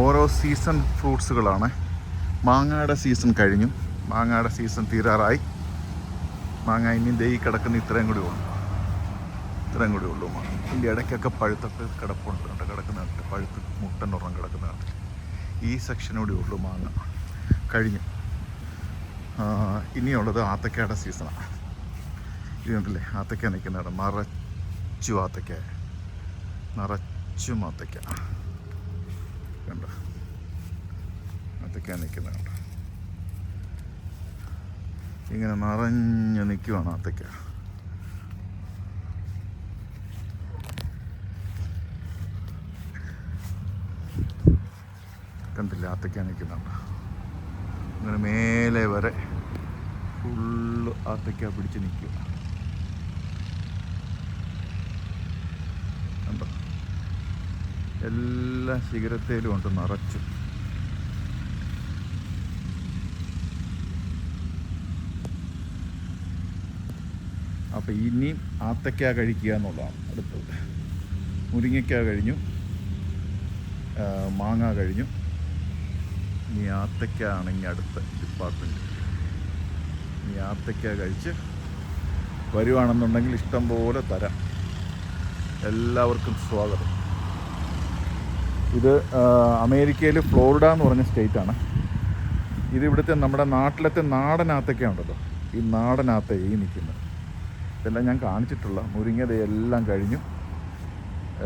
ഓരോ സീസൺ ഫ്രൂട്ട്സുകളാണ് മാങ്ങയുടെ സീസൺ കഴിഞ്ഞു. മാങ്ങയുടെ സീസൺ തീരാറായി. മാങ്ങ ഇനി ദേ കിടക്കുന്ന ഇത്രയും കൂടി ഉള്ളു. ഇത്രയും കൂടി ഉള്ളു ഇതിന്റെ ഇടയ്ക്കൊക്കെ പഴുത്തൊക്കെ കിടപ്പുണ്ട് കേട്ടോ. കിടക്കുന്നുണ്ട് പഴുത്ത് മുട്ടനൊറം കിടക്കുന്നുണ്ട് ഈ സെക്ഷനൂടെ ഉള്ളു മാങ്ങ. കഴിഞ്ഞു. ഇനിയുള്ളത് ആത്തക്കയുടെ സീസണാണ് ഇതുണ്ടല്ലേ ആത്തക്ക നിൽക്കുന്നിടം നിറച്ചു ആത്തക്ക. നിറച്ചും ആത്തക്ക. കണ്ടോ? അത്തക്കാൻ നിൽക്കുന്നത് കണ്ടോ? ഇങ്ങനെ നിറഞ്ഞു നിൽക്കുവാണ് അത്തക്ക കണ്ടില്ല ആത്തക്ക നിൽക്കുന്നുണ്ട് അങ്ങനെ മേലെ വരെ ഫുള്ള് അത്തക്ക പിടിച്ച് നിൽക്കുക കണ്ടോ എല്ലാ ശിഖരത്തേലും ഉണ്ട് നിറച്ചു. അപ്പം ഇനിയും ആത്തക്ക കഴിക്കുക എന്നുള്ളതാണ് അടുത്തത്. മുരിങ്ങയ്ക്ക കഴിഞ്ഞു. മാങ്ങ കഴിഞ്ഞു. ഇനി ആത്തക്ക ആണെങ്കിൽ അടുത്ത ഡിപ്പാർട്ട്മെന്റ് ഇനി ആത്തക്ക കഴിച്ച് വരുവാണെന്നുണ്ടെങ്കിൽ ഇഷ്ടം പോലെ തരാം. എല്ലാവർക്കും സ്വാഗതം. ഇത് അമേരിക്കയിൽ ഫ്ലോറിഡ എന്ന് പറഞ്ഞ സ്റ്റേറ്റാണ്. ഇത് ഇവിടുത്തെ നമ്മുടെ നാട്ടിലത്തെ നാടനാത്തൊക്കെ ഉണ്ടല്ലോ. ഈ നാടനാത്ത ഈ നിൽക്കുന്നത്. ഇതെല്ലാം ഞാൻ കാണിച്ചിട്ടുള്ള മുരിങ്ങത എല്ലാം കഴിഞ്ഞു.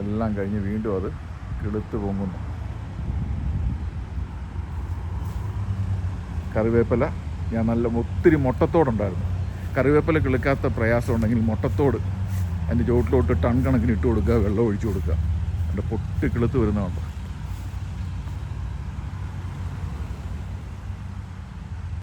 എല്ലാം കഴിഞ്ഞ് വീണ്ടും അത് കിളുത്ത് പൊങ്ങുന്നു. കറിവേപ്പില ഞാൻ നല്ല ഒത്തിരി മുട്ടത്തോടുണ്ടായിരുന്നു. കറിവേപ്പില കിളുക്കാത്ത പ്രയാസം ഉണ്ടെങ്കിൽ മുട്ടത്തോട് അതിന്റെ ചുവട്ടിലോട്ട് ടൺ കണക്കിന് ഇട്ട് കൊടുക്കുക വെള്ളം ഒഴിച്ചു കൊടുക്കുക. അതിന്റെ പൊട്ടി കിളുത്ത് വരുന്നതുണ്ട്